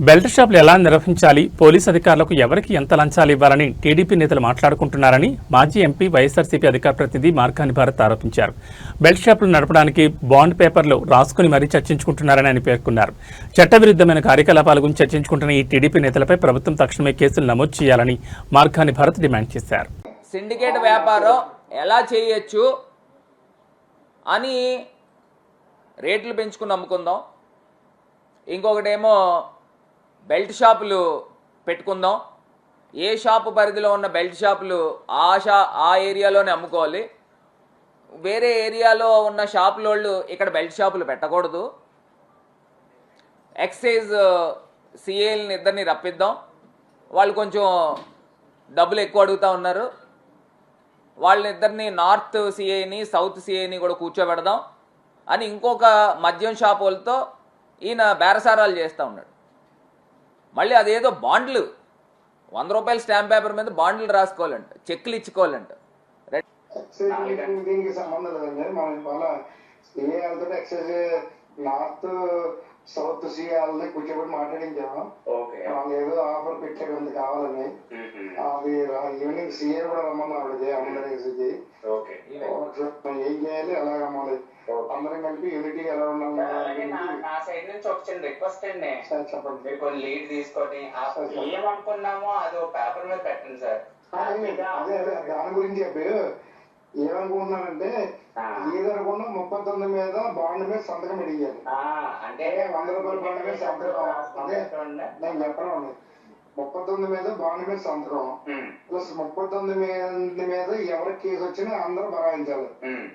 Belt షాపులు ఎలా నిర్వహించాలి? పోలీస్ అధికారులకు ఎవరికి ఎంత లంచాలు ఇవ్వాలని టీడీపీ నేతలు మాట్లాడుకుంటున్నారని మాజీ ఎంపీ వైఎస్ఆర్సీపీ అధికార ప్రతినిధి మార్కాని భారత్ ఆరోపించారు. బెల్ట్ షాపులు నడపడానికి బాండ్ పేపర్లు రాసుకుని మరీ చర్చించుకుంటున్నారని ఆయన పేర్కొన్నారు. చట్టవిరుద్ధమైన కార్యకలాపాల గురించి చర్చించుకుంటున్న ఈ టీడీపీ నేతలపై ప్రభుత్వం తక్షణమే కేసులు నమోదు చేయాలని మార్కాని భారత్ డిమాండ్ చేశారు. సిండికేట్ వ్యాపారం ఎలా చేయొచ్చు అని రేట్లు పెంచుకుని అమ్ముకుందాం ఇంకొకటేమో బెల్ట్ షాపులు పెట్టుకుందాం. ఏ షాపు పరిధిలో ఉన్న బెల్ట్ షాపులు ఆ షా ఆ ఏరియాలోనే అమ్ముకోవాలి. వేరే ఏరియాలో ఉన్న షాపులోళ్ళు ఇక్కడ బెల్ట్ షాపులు పెట్టకూడదు. ఎక్సైజ్ సిఏల్ని ఇద్దరిని రప్పిద్దాం. వాళ్ళు కొంచెం డబ్బులు ఎక్కువ అడుగుతా ఉన్నారు. వాళ్ళిద్దరిని నార్త్ సిఏని సౌత్ సిఏని కూడా కూర్చోబెడదాం. అని ఇంకొక మద్యం షాపు వాళ్ళతో ఈయన బేరసారాలు చేస్తూ ఉన్నాడు. మళ్ళీ అదేదో బాండ్లు వంద రూపాయల స్టాంప్ పేపర్ మీద బాండ్లు రాసుకోవాలంట చెక్లు ఇచ్చుకోవాలంట రెడ్- ఎక్సైజ్ దీనికి సంబంధం లేదండి మనం ఇవాళ ఏ వెళ్తుంటే ఎక్సైజ్ నార్త్ సౌత్ సి వాళ్ళని కూర్చోబెట్టి మాట్లాడించాము ఓకే వాళ్ళు ఏదో ఆఫర్ పెట్టారు అంత కావాలని అది రా- ఈవినింగ్ సీఏ కూడా రమ్మన్నారు ఆవిడది అందరూ వేసేది ఓకే ఒకసారి ఏం చేయాలి ఎలా రమ్మాలి అందరం కలిపి యూనిటీ ఎలా అలాగే నా నా సైడ్ నుంచి ఒక చిన్న రిక్వెస్ట్ అండి. సార్ చెప్పండి. మీరు కొన్ని లీడ్ తీసుకొని ఆ ఏమనుకున్నామో అది ఒక పేపర్ మీద పెట్టండి సార్. అదే అదే దాని గురించి చెప్పి ఏమనుకుంటున్నానంటే ఏది అనుకున్నా ముప్పై తొమ్మిది మీద బాండ్ మీద సంతకం పెడియాలి ఆ, అంటే వంద రూపాయల బాండ్ మీద సంతకం? అదే చూడండి. నేను చెప్పడం ముప్పై తొమ్మిది మీద బాండ్ మీద సంతకం. ఉమ్, ప్లస్ ముప్పై తొమ్మిది మీద మీద ఎవరికి కేసు వచ్చినా అందరూ భరాయించాలి ఉమ్,